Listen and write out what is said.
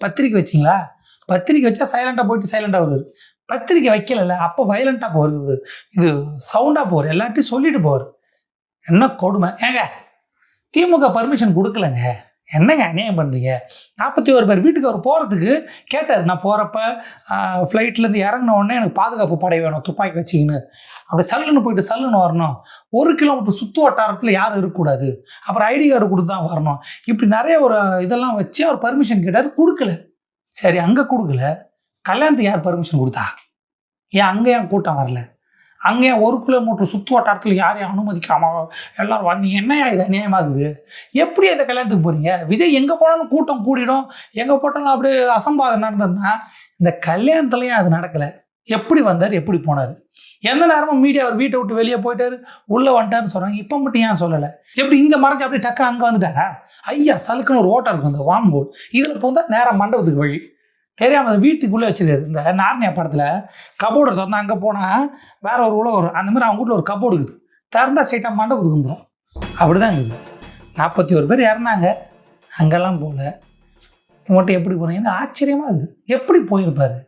பத்திரிக்கை வச்சிங்களா? பத்திரிக்கை வச்சா சைலண்டாக போயிட்டு சைலண்டாக வருவார் பத்திரிக்கை வைக்கலல்ல அப்போ வைலண்ட்டாக போகிறது இது. சவுண்டாக போவார் எல்லாத்தையும் சொல்லிட்டு போவார் என்ன கொடுமை? ஏங்க திமுக பர்மிஷன் கொடுக்கலங்க. என்னங்க அநியாயம் பண்ணுறீங்க நாற்பத்தி ஒரு பேர் வீட்டுக்கு அவர் போகிறதுக்கு கேட்டார். நான் போகிறப்ப ஃப்ளைட்லேருந்து இறங்கின உடனே எனக்கு பாதுகாப்பு படை வேணும் துப்பாக்கி வச்சிங்கன்னு அப்படி சல்லுன்னு போயிட்டு சல்லுன்னு வரணும். ஒரு கிலோமீட்டர் சுற்று வட்டாரத்தில் யாரும் இருக்கக்கூடாது. அப்புறம் ஐடி கார்டு கொடுத்து தான் வரணும். இப்படி நிறைய ஒரு இதெல்லாம் வச்சு அவர் பர்மிஷன் கேட்டார். கொடுக்கல. சரி அங்கே கொடுக்கல. கல்யாணத்துக்கு யார் பர்மிஷன் கொடுத்தா? ஏன் அங்கே ஏன் கூட்டம் வரல? அங்கே ஒரு கிலோமீட்டர் சுற்று வட்டாரத்தில் யாரையும் அனுமதிக்காம எல்லாரும் வந்து என்னையா இது அநியாயமாகுது எப்படி இந்த கல்யாணத்துக்கு போகிறீங்க விஜய் எங்கே போனாலும் கூட்டம் கூடிடும். எங்கே போட்டாலும் அப்படியே அசம்பாதம் நடந்ததுன்னா இந்த கல்யாணத்துலேயும் அது நடக்கலை. எப்படி வந்தார்? எப்படி போனார்? எந்த நேரமும் மீடியா அவர் வீட்டை விட்டு வெளியே போயிட்டாரு. உள்ளே வந்துட்டாருன்னு சொல்கிறாங்க இப்போ மட்டும் ஏன் சொல்லலை? எப்படி இங்கே மறைஞ்சு அப்படியே டக்குன்னு அங்கே வந்துட்டாரா? ஐயா சலுக்குன்னு ஒரு ஓட்டம் இருக்கும். இந்த வாம்போல் இதில் போந்தால் நேராக மண்டபத்துக்கு வழி. தெரியாமல் வீட்டுக்குள்ளே வச்சிருக்காரு. இந்த நார்னியா படத்தில் கபோர்டு திறந்து அங்கே போனால் வேற ஒரு உலகம் வரும். அந்த மாதிரி அவங்க வீட்டில் ஒரு கபோர்டு இருக்குது. திறந்தா ஸ்ட்ரைட்டாக மண்டபத்துக்கு வந்துடும் அப்படிதான் இருக்குது. நாற்பத்தி ஒரு பேர் இறந்தாங்க. அங்கெல்லாம் போகல. மட்டும் எப்படி போனீங்கன்னு ஆச்சரியமாக இருக்குது. எப்படி போயிருப்பார்?